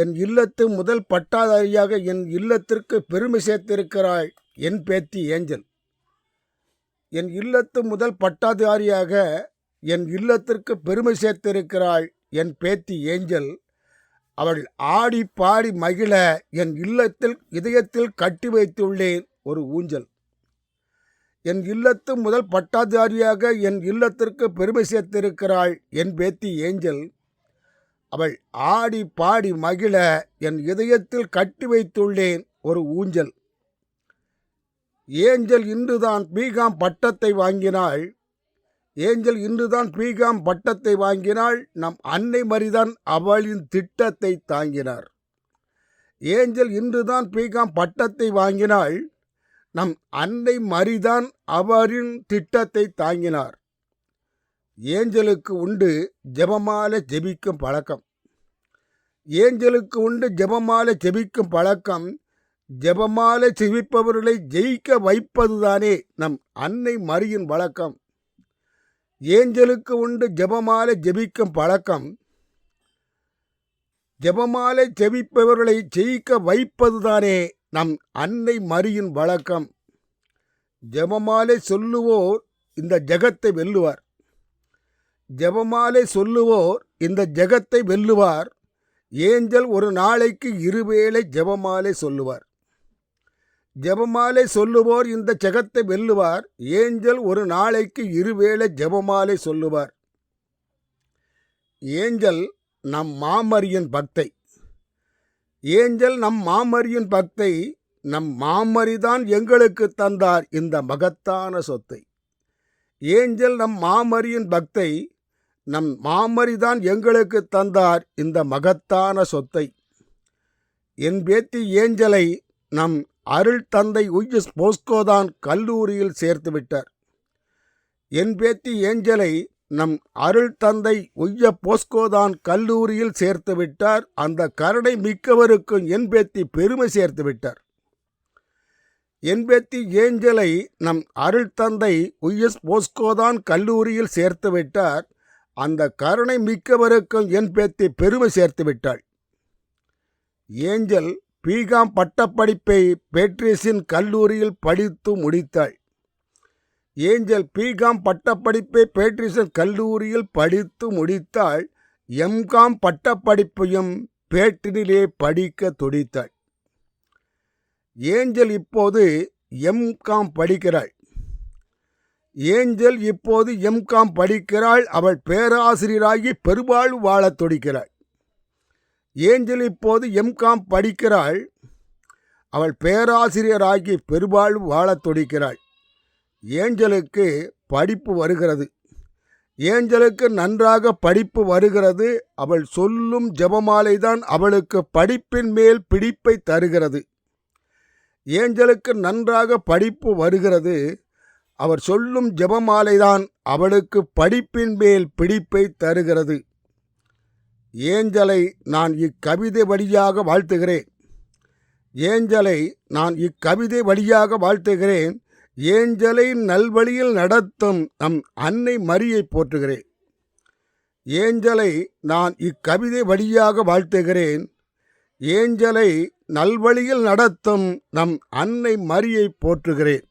என் இல்லத்து முதல் பட்டாதாரியாக என் இல்லத்திற்கு பெருமை சேர்த்திருக்கிறாய் என் பேத்தி ஏஞ்சல். என் இல்லத்து முதல் பட்டாதாரியாக என் இல்லத்திற்கு பெருமை சேர்த்திருக்கிறாள் என் பேத்தி ஏஞ்சல். அவள் ஆடி பாடி மகிழ என் இல்லத்தில் இதயத்தில் கட்டி வைத்துள்ளேன் ஒரு ஊஞ்சல். என் இல்லத்து முதல் பட்டாதாரியாக என் இல்லத்திற்கு பெருமை சேர்த்திருக்கிறாள் என் பேத்தி ஏஞ்சல். அவள் ஆடி பாடி மகிழ என் இதயத்தில் கட்டி வைத்துள்ளேன் ஒரு ஊஞ்சல். ஏஞ்சல் இன்றுதான் பீகாம் பட்டத்தை வாங்கினாள். ஏஞ்சல் இன்றுதான் பீகாம் பட்டத்தை வாங்கினாள். நம் அன்னை மரிதான் அவளின் திட்டத்தை தாங்கினார். ஏஞ்சல் இன்றுதான் பீகாம் பட்டத்தை வாங்கினாள். நம் அன்னை மரிதான் அவரின் திட்டத்தை தாங்கினார். ஏஞ்சலுக்கு உண்டு ஜெபமால ஜெபிக்கும் பழக்கம். ஏஞ்சலுக்கு உண்டு ஜெபமாலை ஜெபிக்கும் பழக்கம். ஜெபமாலை செவிப்பவர்களை ஜெயிக்க வைப்பதுதானே நம் அன்னை மரியின் வழக்கம். ஏஞ்சலுக்கு உண்டு ஜெபமாலை ஜெபிக்கும் பழக்கம். ஜெபமாலை செவிப்பவர்களை ஜெயிக்க வைப்பதுதானே நம் அன்னை மரியின் வழக்கம். ஜெபமாலை சொல்லுவோர் இந்த ஜெகத்தை வெல்லுவார். ஜெபமாலை சொல்லுவோர் இந்த ஜெகத்தை வெல்லுவார். ஏஞ்சல் ஒரு நாளைக்கு இருவேளை ஜெபமாலை சொல்லுவார். ஜெபமாலை சொல்லுவோர் இந்த ஜெகத்தை வெல்லுவார். ஏஞ்சல் ஒரு நாளைக்கு இருவேளை ஜெபமாலை சொல்லுவார். ஏஞ்சல் நம் மாமரியின் பக்தை. ஏஞ்சல் நம் மாமரியின் பக்தை நம் மாமரிதான் எங்களுக்கு தந்தார் இந்த மகத்தான சொத்தை. ஏஞ்சல் நம் மாமரியின் பக்தை நம் மாமரிதான் எங்களுக்கு தந்தார் இந்த மகத்தான சொத்தை. என் பேத்தி ஏஞ்சலை நம் அருள் தந்தை உய்யஸ் போஸ்கோதான் கல்லூரியில் சேர்த்து விட்டார். என் பேத்தி ஏஞ்சலை நம் அருள் தந்தை உய்ய போஸ்கோதான் கல்லூரியில் சேர்த்து விட்டார். அந்த கருணை மிக்கவருக்கும் என் பேத்தி பெருமை சேர்த்து விட்டார். என் பேத்தி ஏஞ்சலை நம் அருள் தந்தை உய்யஸ் போஸ்கோதான் கல்லூரியில் சேர்த்து விட்டார். அந்த கருணை மிக்கவருக்கும் என் பேத்தி பெருமை சேர்த்து விட்டாள். ஏஞ்சல் பீகாம் பட்டப்படிப்பை பேட்ரிஸின் கல்லூரியில் படித்து முடித்தாள். ஏஞ்சல் பீகாம் பட்டப்படிப்பை பேட்ரிஸின் கல்லூரியில் படித்து முடித்தாள். எம்காம் பட்டப்படிப்பையும் பேட்டினிலே படிக்க துடித்தாள். ஏஞ்சல் இப்போது எம்காம் படிக்கிறாள். ஏஞ்சல் இப்போது எம்காம் படிக்கிறாள். அவள் பேராசிரியராகி பெருவாழ்வு வாழத் துடிக்கிறாள். ஏஞ்சல் இப்போது எம்காம் படிக்கிறாள். அவள் பேராசிரியராகி பெருவாழ்வு வாழத் துடிக்கிறாள். ஏஞ்சலுக்கு படிப்பு வருகிறது. ஏஞ்சலுக்கு நன்றாக படிப்பு வருகிறது. அவள் சொல்லும் ஜெபமாலைதான் அவளுக்கு படிப்பின் மேல் பிடிப்பை தருகிறது. ஏஞ்சலுக்கு நன்றாக படிப்பு வருகிறது. அவர் சொல்லும் ஜெபமாலைதான் அவளுக்கு படிப்பின் மேல் பிடிப்பை தருகிறது. ஏஞ்சலை நான் இக்கவிதை வழியாக வாழ்த்துகிறேன். ஏஞ்சலை நான் இக்கவிதை வழியாக வாழ்த்துகிறேன். ஏஞ்சலை நல்வழியில் நடத்தும் நம் அன்னை மரியை போற்றுகிறேன். ஏஞ்சலை நான் இக்கவிதை வழியாக வாழ்த்துகிறேன். ஏஞ்சலை நல்வழியில் நடத்தும் நம் அன்னை மரியை போற்றுகிறேன்.